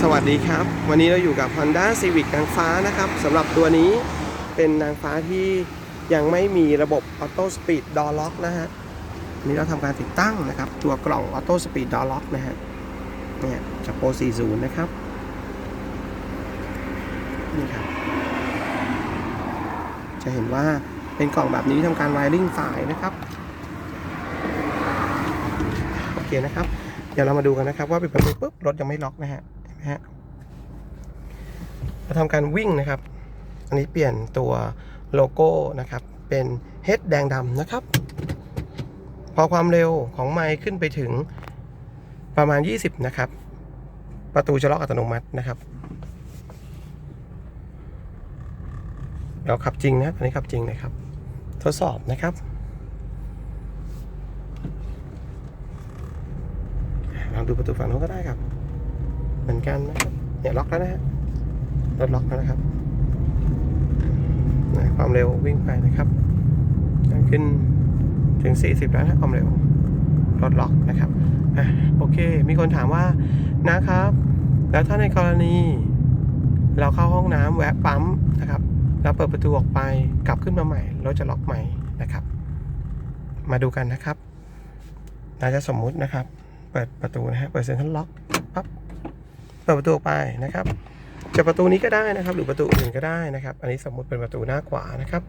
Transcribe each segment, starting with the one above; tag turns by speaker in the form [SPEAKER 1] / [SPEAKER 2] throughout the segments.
[SPEAKER 1] สวัสดีครับ วันนี้เราอยู่กับ Honda Civic นางฟ้านะครับสำหรับตัวนี้เป็นนางฟ้าที่ยังไม่มีระบบ Auto Speed Door Lock นะฮะวันนี้เราทำการติดตั้งนะครับ ตัวกล่อง Auto Speed Door Lock นะฮะเนี่ยจากโปร40 นะครับนี่ครับ จะเห็นว่าเป็นกล่องแบบนี้ทำการ wiring สายนะครับโอเคนะครับเดี๋ยวเรามาดูกันนะครับว่าปิดประตูปุ๊บรถยังไม่ล็อกนะฮะ ฮะเราทำการวิ่งนะครับ อันนี้เปลี่ยนตัวโลโก้นะครับ เป็นเฮดแดงดำนะครับ พอความเร็วของไมค์ขึ้นไปถึงประมาณ 20 นะครับ ประตูจะล็อกอัตโนมัตินะครับเราขับจริงนะอันนี้ขับจริงนะครับ ทดสอบนะครับลองดูประตูฝั่งโน้นก็ได้ครับ เหมือนกันนะครับเนี่ยล็อกแล้วนะฮะรถล็อกแล้วนะครับความเร็ววิ่งไปนะครับ ขึ้นถึง 40 แล้วนะความเร็วรถล็อกนะครับอะโอเค มีคนถามว่านะครับ แล้วถ้าในกรณี เราเข้าห้องน้ำแวะปั๊มนะครับ แล้วเปิดประตูออกไปกลับขึ้นมาใหม่รถจะล็อกใหม่นะครับ มาดูกันนะครับเราจะสมมุตินะครับ เปิดประตูนะฮะเปิดเซ็นทรัลล็อก เปิดประตูออกไปนะครับจะประตูนี้ก็ได้นะครับ หรือประตูอื่นก็ได้นะครับ อันนี้สมมุติเป็นประตูหน้าขวานะครับ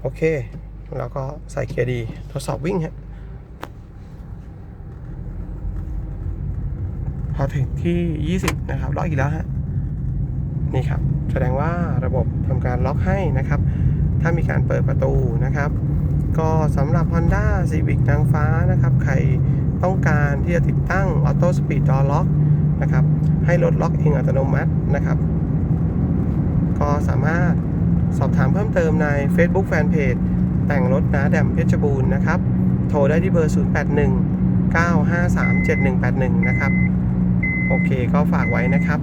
[SPEAKER 1] โอเค แล้วก็ใส่เกียร์ดีทดสอบวิ่งฮะพอถึงที่ 20 นะครับล็อกอีกแล้วฮะนี่ครับ แสดงว่าระบบทำการล็อกให้นะครับ ถ้ามีการเปิดประตูนะครับ ก็สำหรับ Honda Civic นางฟ้านะครับ ใครต้องการที่จะติดตั้ง Auto Speed Door Lock นะครับ ให้รถล็อกเองอัตโนมัตินะครับ ก็สามารถสอบถามเพิ่มเติมใน Facebook Fanpage แต่งรถนาแดมเพชรบูรณ์นะครับ โทรได้ที่เบอร์ 081 953 7181 นะครับ โอเคก็ฝากไว้นะครับ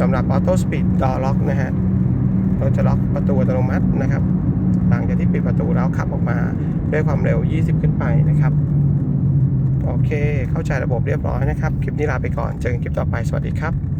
[SPEAKER 1] สำหรับ Auto Speed Door Lock นะฮะเราจะล็อกประตูอัตโนมัตินะครับ หลังจากที่ปิดประตูแล้วขับออกมาด้วยความเร็ว 20 ขึ้นไปนะครับ เข้าใจระบบเรียบร้อยนะครับ คลิปนี้ลาไปก่อน เจอกันคลิปต่อไป สวัสดีครับ